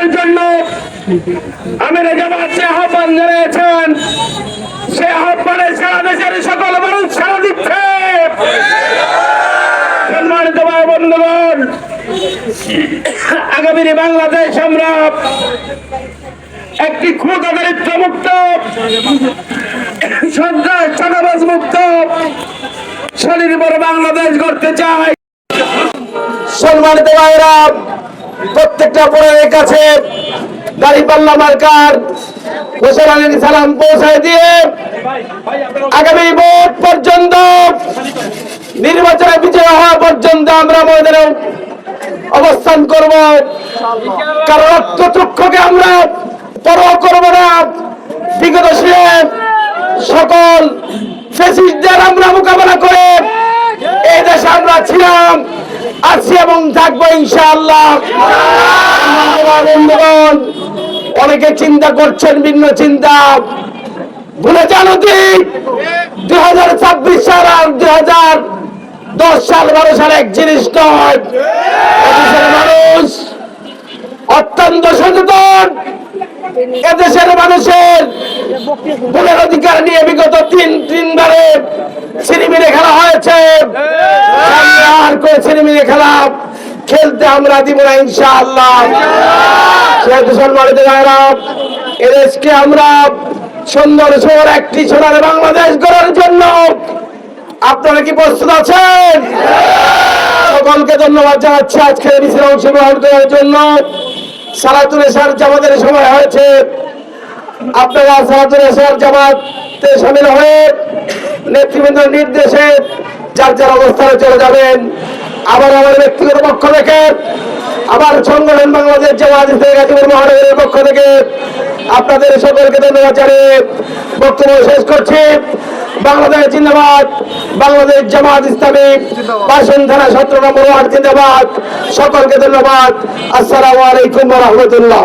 করার জন্য আমির জামাত যে আহ্বান জানিয়েছেন, সে আহ্বানে সারা দেশের সকল মানুষ সারা দিচ্ছে। আগামী বাংলাদেশ আমরা একটি ক্ষুদাদারিত্ব মুক্ত, সন্ত্রাস চাঁদাবাজ মুক্ত, স্বনির্ভর বাংলাদেশ গড়তে চাই। সম্মানিত ভাইরা প্রত্যেকটা বোনের কাছে দাড়ি পাল্লা মার্কার সালাম পৌঁছায় দিয়ে আগামী ভোট পর্যন্ত, নির্বাচনে বিজয় হওয়া পর্যন্ত আমরা ময়দানে অবস্থান করব। কারণ রক্তচক্ষুকে আমরা পরোয়া করব না। বিগত সকল ফেসিসদের আমরা মোকাবেলা করে আমরা ছিলাম, আছি এবং থাকব ইনশাআল্লাহ। অনেকে চিন্তা করছেন, ভিন্ন চিন্তা। ভুলে জানো কি দুই হাজার ছাব্বিশ সাল আর দুই হাজার দশ সাল বারো সাল এক জিনিস নয়। মানুষ অত্যন্ত সচেতন। এদেশের মানুষের ভোটের অধিকার নিয়ে বিগত তিন তিনবারে সিনেমিনে খেলা হয়েছে সামনে আর করে সিনেমিনে খেলা খেলতে আমরা দিব না ইনশাআল্লাহ। সম্মানিত এদেশকে আমরা সুন্দর শহর একটি সোনার বাংলাদেশ গড়ার জন্য আপনারা কি প্রস্তুত আছেন? সকলকে ধন্যবাদ জানাচ্ছি আজকের মিছিলে অংশগ্রহণ করার জন্য। সালাতুল এসার জামাতের সময় হয়েছে। আপনারা সালাতুল এসার জামাতে সামিল হয়ে নেতৃবৃন্দের নির্দেশে যার যার অবস্থানে চলে যাবেন, আবার আমার ব্যক্তিগত পক্ষ থেকে, আবার সংগঠন বাংলাদেশ জামাত গাজীপুর মহানগরের পক্ষ থেকে আপনাদের সকলকে ধন্যবাদ জানিয়ে বক্তব্য শেষ করছি। বাংলাদেশ জিন্দাবাদ, বাংলাদেশ জামাত ইসলামী বাসন থানা সতেরো নম্বর ওয়ার্ড জিন্দাবাদ। সকলকে ধন্যবাদ। আসসালামু আলাইকুম রহমতুল্লাহ।